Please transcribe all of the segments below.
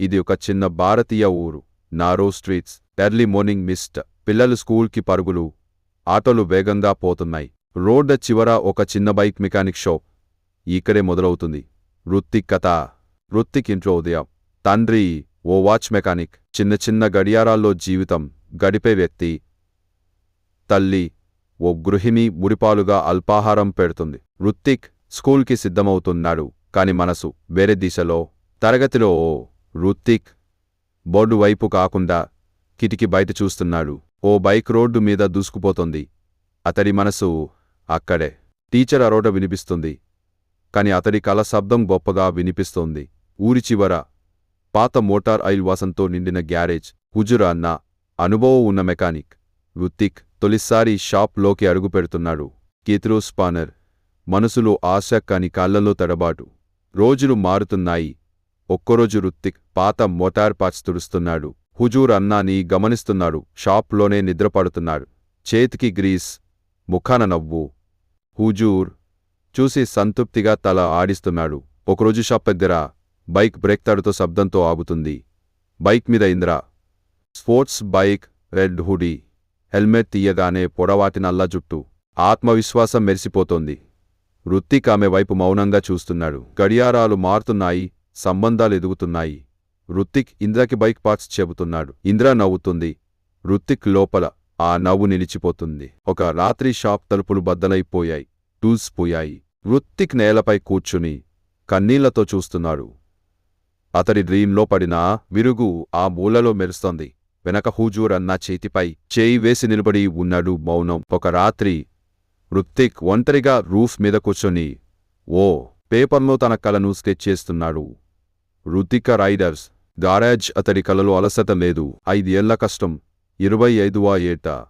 ఇది ఒక చిన్న భారతీయ ఊరు. Narrow streets early morning mist పిల్లలు స్కూల్కి పరుగులు ఆటోలు వేగంగా పోతున్నాయి. రోడ్డ చివర ఒక చిన్న బైక్ మెకానిక్ షో. ఇక్కడే మొదలవుతుంది. వృత్తిక్ కథ. వృత్తిక్ ఇంట్లో ఉదయం. తండ్రి ఓ వాచ్ మెకానిక్. చిన్న చిన్న గడియారాల్లో జీవితం. గడిపే వ్యక్తి. తల్లి. ఓ గృహిణి ముడిపాలుగా అల్పాహారం పెడుతుంది. వృత్తిక్ స్కూల్కి సిద్ధమవుతున్నాడు. కాని మనసు వేరే దిశలో తరగతిలో ఓ రుత్తిక్ బోర్డు వైపు కాకుండా కిటికి బయట చూస్తున్నాడు. ఓ బైక్ రోడ్డు మీద దూసుకుపోతోంది. అతడి మనసు అక్కడే. టీచర్ అరోట వినిపిస్తుంది. కాని అతడి కల శబ్దం గొప్పగా వినిపిస్తోంది. ఊరి చివర పాత మోటార్ ఆయిల్ వాసంతో నిండిన గ్యారేజ్. హుజురా అన్న అనుభవం ఉన్న మెకానిక్. రుత్తిక్ తొలిసారి షాప్లోకి అడుగుపెడుతున్నాడు కీత్రో స్పానర్ మనసులో ఆశ కాని కాళ్ళలో తడబాటు. రోజులు మారుతున్నాయి. ఒక్కరోజు రుత్తిక్ పాత మోటార్ పాచ్ తుడుస్తున్నాడు. హుజూర్ అన్నాని గమనిస్తున్నాడు. షాప్లోనే నిద్రపడుతున్నాడు. చేతికి గ్రీస్ ముఖాన నవ్వు. హుజూర్ చూసి సంతృప్తిగా తల ఆడిస్తున్నాడు. ఒకరోజు షాప్ దగ్గర బైక్ బ్రేక్ తడుతో శబ్దంతో ఆగుతుంది. బైక్ మీద Indra sports bike red hoodie helmet తీయగానే పొడవాటి నల్ల జుట్టు. ఆత్మవిశ్వాసం మెరిసిపోతోంది. వృత్తిక్ ఆమె వైపు మౌనంగా చూస్తున్నాడు. గడియారాలు మారుతున్నాయి. సంబంధాలు ఎదుగుతున్నాయి రుత్తిక్ ఇంద్రకి బైక్ పార్ట్స్ చెబుతున్నాడు. ఇంద్ర నవ్వుతుంది. రుత్తిక్ లోపల ఆ నవ్వు నిలిచిపోతుంది. ఒక రాత్రి షాప్ తలుపులు బద్దలైపోయాయి. టూల్స్ పోయాయి. రుత్తిక్ నేలపై కూర్చుని కన్నీళ్ళతో చూస్తున్నాడు. అతడి డ్రీంలో పడిన విరుగు ఆ మూలలో మెరుస్తోంది. వెనక హూజూర్ అన్న చేతిపై చేయి వేసి నిలబడి ఉన్నాడు మౌనం. ఒక రాత్రి రుత్తిక్ ఒంటరిగా రూఫ్ మీద కూర్చొని ఓ పేపర్లో తన కలను స్కెచ్ చేస్తున్నాడు. రుతిక రైడర్స్ గారాజ్ అతడి కలలో అలసట లేదు. ఐదేళ్ళ కష్టం. ఇరవై ఐదువ ఏట.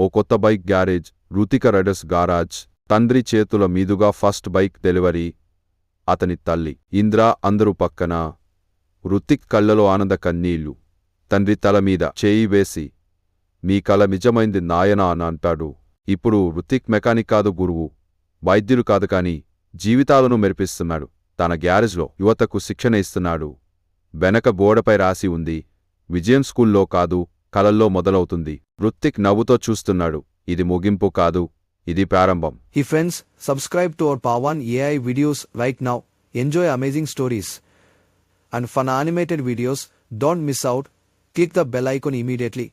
ఓ కొత్త bike garage Rutika riders garage. తండ్రి చేతుల మీదుగా ఫస్ట్ బైక్ డెలివరీ. అతని తల్లి ఇంద్రా అందరూ పక్కన. రుతిక్ కళ్ళలో ఆనంద కన్నీళ్ళు. తండ్రి తల మీద చేయి వేసి మీ కల నిజమైంది నాయనా అని అంటాడు. ఇప్పుడు రుతిక్ మెకానిక్ కాదు గురువు. వైద్యులు కాదు కాని జీవితాలను మెరిపిస్తున్నాడు. తన గ్యారేజ్లో యువతకు శిక్షణ ఇస్తున్నాడు. వెనక బోడపై రాసి ఉంది విజయం స్కూల్లో కాదు కలల్లో మొదలవుతుంది. వృత్తిక్ నవ్వుతో చూస్తున్నాడు ఇది ముగింపు కాదు ఇది ప్రారంభం. Hi friends subscribe to our Pavan AI videos right now enjoy amazing stories and fun animated videos don't miss out click the bell icon immediately